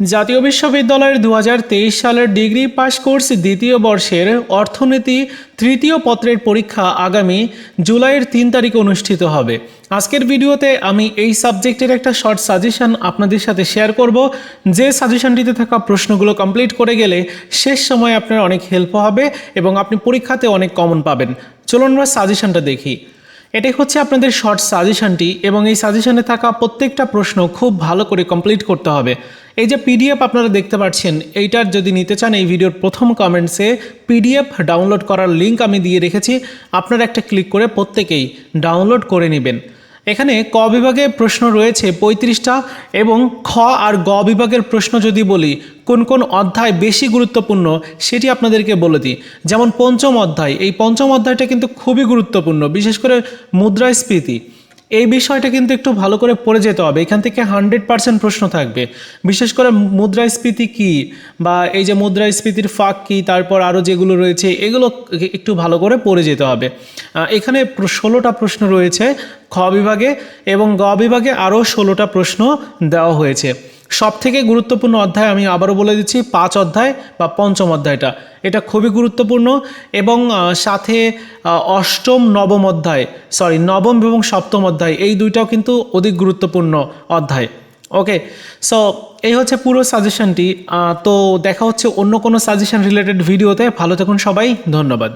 জাতীয় বিশ্ববিদ্যালয়ের দু হাজার তেইশ সালের ডিগ্রি পাস কোর্স দ্বিতীয় বর্ষের অর্থনীতি তৃতীয় পত্রের পরীক্ষা আগামী জুলাইয়ের তিন তারিখে অনুষ্ঠিত হবে। আজকের ভিডিওতে আমি এই সাবজেক্টের একটা শর্ট সাজেশন আপনাদের সাথে শেয়ার করব। যে সাজেশনটিতে থাকা প্রশ্নগুলো কমপ্লিট করে গেলে শেষ সময় আপনার অনেক হেল্প হবে এবং আপনি পরীক্ষাতে অনেক কমন পাবেন। চলুন আমরা সাজেশনটা দেখি। এটাই হচ্ছে আপনাদের শর্ট সাজেশনটি এবং এই সাজেশনে থাকা প্রত্যেকটা প্রশ্ন খুব ভালো করে কমপ্লিট করতে হবে। এই যে পিডিএফ আপনারা দেখতে পাচ্ছেন, এইটার যদি নিতে চান এই ভিডিওর প্রথম কমেন্টসে পিডিএফ ডাউনলোড করার লিঙ্ক আমি দিয়ে রেখেছি। আপনারা একটা ক্লিক করে প্রত্যেকেই ডাউনলোড করে নেবেন। এখানে ক বিভাগে প্রশ্ন রয়েছে পঁয়ত্রিশটা এবং খ আর গ বিভাগের প্রশ্ন যদি বলি, কোন কোন অধ্যায় বেশি গুরুত্বপূর্ণ সেটি আপনাদেরকে বলে দিই। যেমন পঞ্চম অধ্যায়, এই পঞ্চম অধ্যায়টা কিন্তু খুবই গুরুত্বপূর্ণ, বিশেষ করে মুদ্রাস্ফীতি। এই বিষয়টা কিন্তু একটু ভালো করে পড়ে যেতে হবে। এখান থেকে হান্ড্রেড পার্সেন্ট প্রশ্ন থাকবে। বিশেষ করে মুদ্রাস্ফীতি কি বা এই যে মুদ্রাস্ফীতির ফাঁক কি, তারপর আরও যেগুলো রয়েছে, এগুলো একটু ভালো করে পড়ে যেতে হবে। এখানে ষোলোটা প্রশ্ন রয়েছে খ বিভাগে এবং গ বিভাগে আরও ষোলোটা প্রশ্ন দেওয়া হয়েছে। সব থেকে গুরুত্বপূর্ণ অধ্যায় আমি আবারও বলে দিচ্ছি, পাঁচ অধ্যায় বা পঞ্চম অধ্যায়টা। এটা খুবই গুরুত্বপূর্ণ এবং সাথে অষ্টম, নবম অধ্যায় সরি নবম এবং সপ্তম অধ্যায়, এই দুইটাও কিন্তু অধিক গুরুত্বপূর্ণ অধ্যায়। ওকে সো এই হচ্ছে পুরো সাজেশনটি তো দেখা হচ্ছে অন্য কোনো সাজেশন রিলেটেড ভিডিওতে ভালো থাকুন সবাই, ধন্যবাদ।